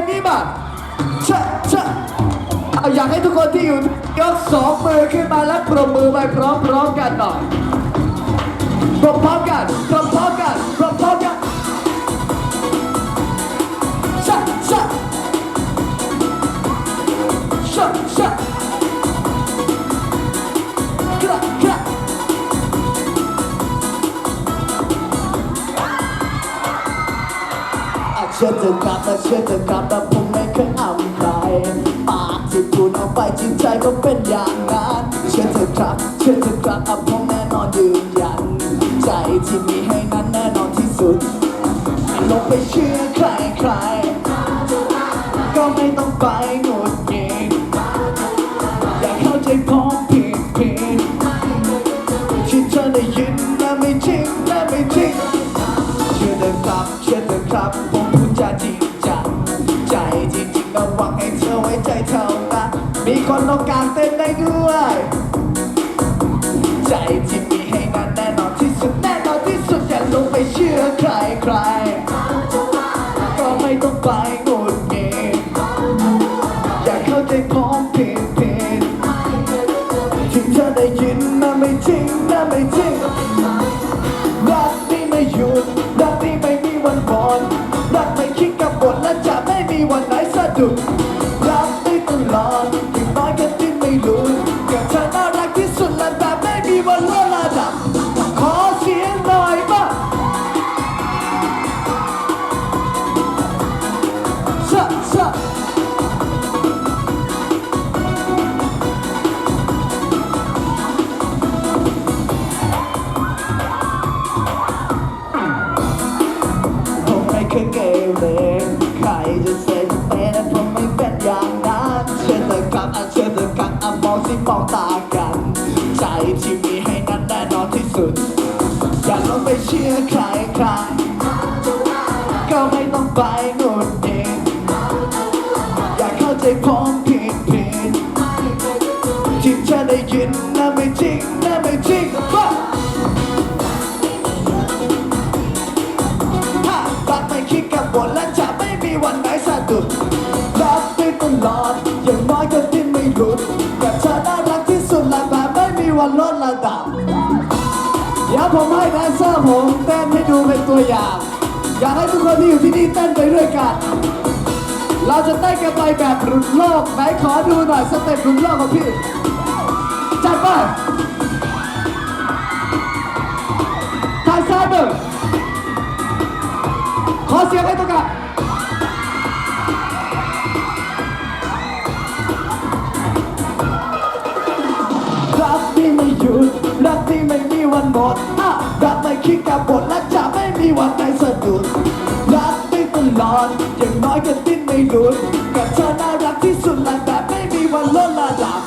งนี้มาชะชะเอาอยากให้ทุกคนที่อยู่ยกสองมือขึ้นมาและปรบมือไปพร้อมๆกันหน่อยปรบพร้อมกันปรบพร้อมกันปรบพร้อมกันชะชะชะชะ เชื่อเธอครับอาเชื่อเธอครับแต่ผมไม่เคยอ้ำใครปากที่พูดออกไปจริงใจก็เป็นอย่างนั้นเชื่อเธอครับเชื่อเธอครับอะผมแน่นอนยืนยัน ใจที่มีให้นั้นแน่นอนที่สุดไม่ลงไปเชื่อใครใครก็ไม่ต้องไปหงุดหงิดอย่าเข้าใจผมผิดผิดที่เธอได้ยินนะไม่จริงนะไม่จริงเชื่อเถอะครับเชื่อเถอะครับผม นต้องการเต้นได้ด้วย ใจที่มีให้นั้นแน่นอนที่สุดแน่นอนที่สุดอย่าลงไปเชื่อใครใคร ก็ไม่ต้องไปหงุดหงิดอย่าเข้าใจผมผิดผิดที่เธอได้ยินนะไม่จริงนะไม่จริงรักนี่ไม่หยุด บบไม่มีวันลดระดับขอเสียงหน่อยมางชะชะผมไม่เคยเกเรใครจะเซ็นเป็นผมไม่เป็นอย่างนั้นเชื่อเถอะครับอะเชื่อเถอะครับอะมองสิมองตากัน ใจที่ อย่าลองไปเชื่อใครใครก็ไม่ต้องไปหงุดหงิดอย่าเข้าใจผมผิดผิดที่เธอได้ยินนะไม่จริงนะไม่จริงบ้าถ้ารักไม่คิดกับบทและจะไม่มีวันไหนสะดุดรักไปตลอดอย่างน้อยก็ดิ้นไม่หลุดกับเธอน่ารักที่สุดและแบบไม่มีวันลดระดับ ดี๋ยวผมให้แดนเซอร์ผมเต้นให้ดูเป็นตัวอย่าง อยากให้ทุกคนที่อยู่ที่นี่เต้นไปด้วยกัน เราจะเต้นกันไปแบบหลุดโลกไหนขอดูหน่อยสเต็ปหลุดโลกของพี่จัดไปทางซ้ายมือขอเสียงให้ตัวกัน ไม่มีวันหมดอะรักไม่คิดกับบทและจะไม่มีวันไหนสะดุดรักได้ตลอดอย่างน้อยก็ดิ้นไม่หลุดกับเธอน่ารักที่สุดและแบบไม่มีวันลดระดับ